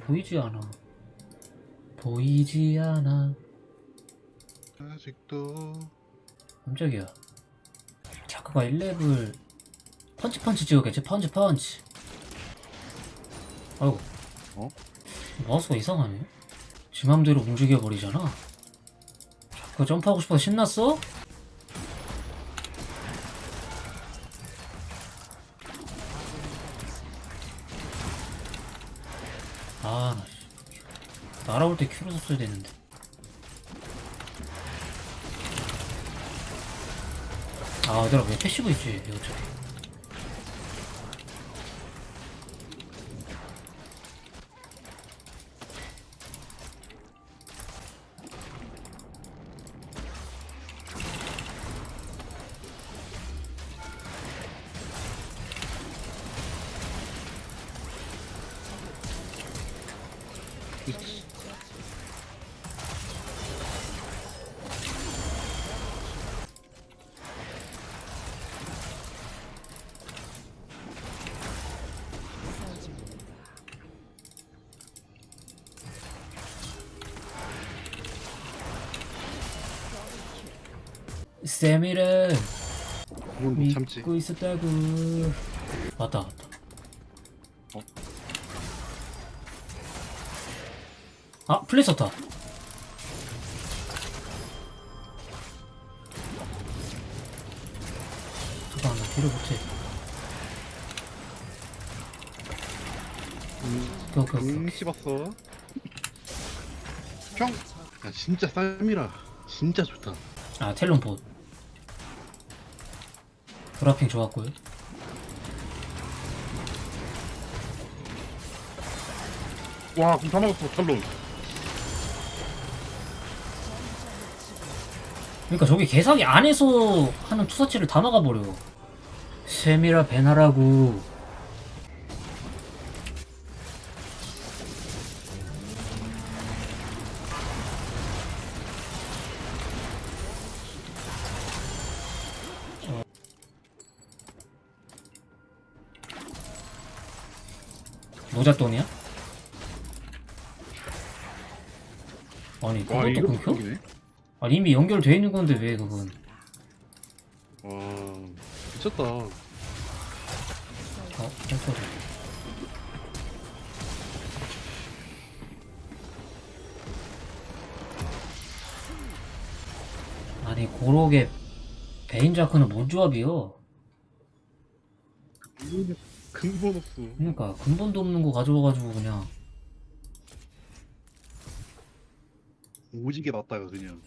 보이지 않아. 보이지 않아. 아직도 깜짝이야. 자크가 1렙을 펀치 펀치 찍었겠지? 펀치 펀치. 아이고. 어? 마우스가 이상하네. 지 맘대로 움직여버리잖아. 자크 점프하고 싶어서 신났어? 아. 날아올 때 큐로 썼어야 되는데. 아, 얘들아, 왜 패시브 있지, 이거 어차피. 쌤이를 그건 못 참지 믿고 있었다고. 맞다, 맞다. 어? 아, 플레이서타. 잠깐, 나 딜을 못해. 오케이, 오케이, 오케이. 음 씹었어 평! 야 진짜 쌈이라 진짜 좋다 아 텔론 봇 브라핑 좋았고요 와 그럼 다 먹었어 탈론 그러니까 저기 개사기 안에서 하는 투사치를 다 막아버려 셈이라 배나라고 모잣돈이야? 아니 와 그것도 이거 끊겨? 끊기네 아니 이미 연결돼 있는 건데 왜 그건? 와 미쳤다. 어? 깜짝이야 아니 고록의 베인자크는 뭔 조합이요? 근본 없어. 그러니까 근본도 없는 거 가져와가지고 그냥. 오지게 났다가 그냥